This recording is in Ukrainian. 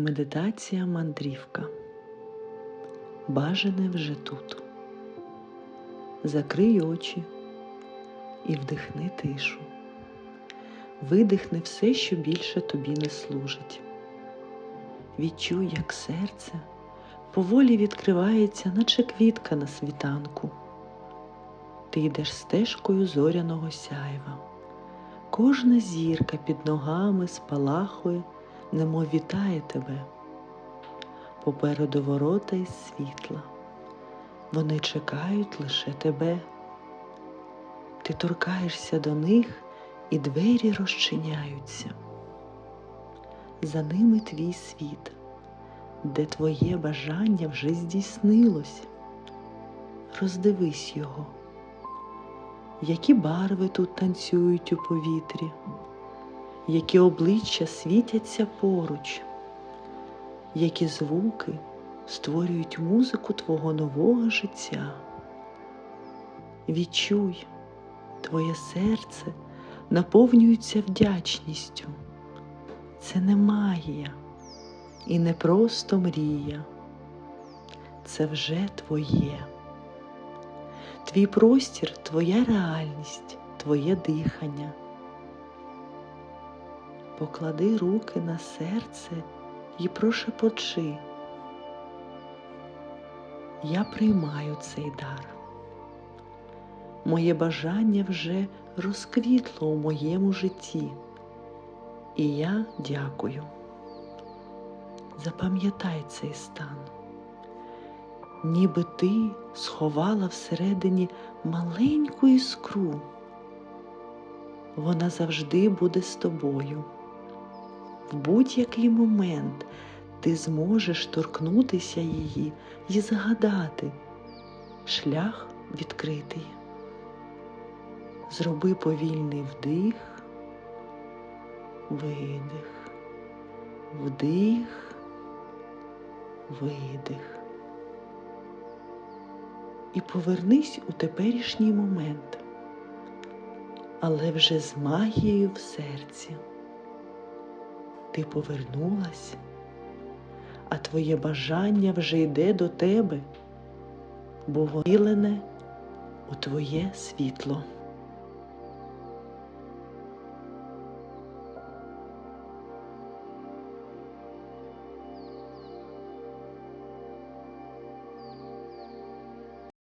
Медитація мандрівка. Бажане вже тут. Закрий очі і вдихни тишу. Видихни все, що більше тобі не служить. Відчуй, як серце поволі відкривається, наче квітка на світанку. Ти йдеш стежкою зоряного сяйва. Кожна зірка під ногами спалахує, немов вітає тебе. Попереду ворота із світла. Вони чекають лише тебе. Ти торкаєшся до них, і двері розчиняються. За ними твій світ, де твоє бажання вже здійснилось. Роздивись його які барви тут танцюють у повітрі, які обличчя світяться поруч, які звуки створюють музику твого нового життя. Відчуй, твоє серце наповнюється вдячністю. Це не магія і не просто мрія. Це вже твоє. Твій простір, твоя реальність, твоє дихання. Поклади руки на серце і прошепочи. Я приймаю цей дар. Моє бажання вже розквітло у моєму житті. І я дякую. Запам'ятай цей стан ніби ти сховала всередині маленьку іскру. Вона завжди буде з тобою. В будь-який момент ти зможеш торкнутися її і згадати, шлях відкритий. Зроби повільний вдих, видих, вдих, видих і повернись у теперішній момент, але вже з магією в серці. Ти повернулась, а твоє бажання вже йде до тебе, бо вилене у твоє світло.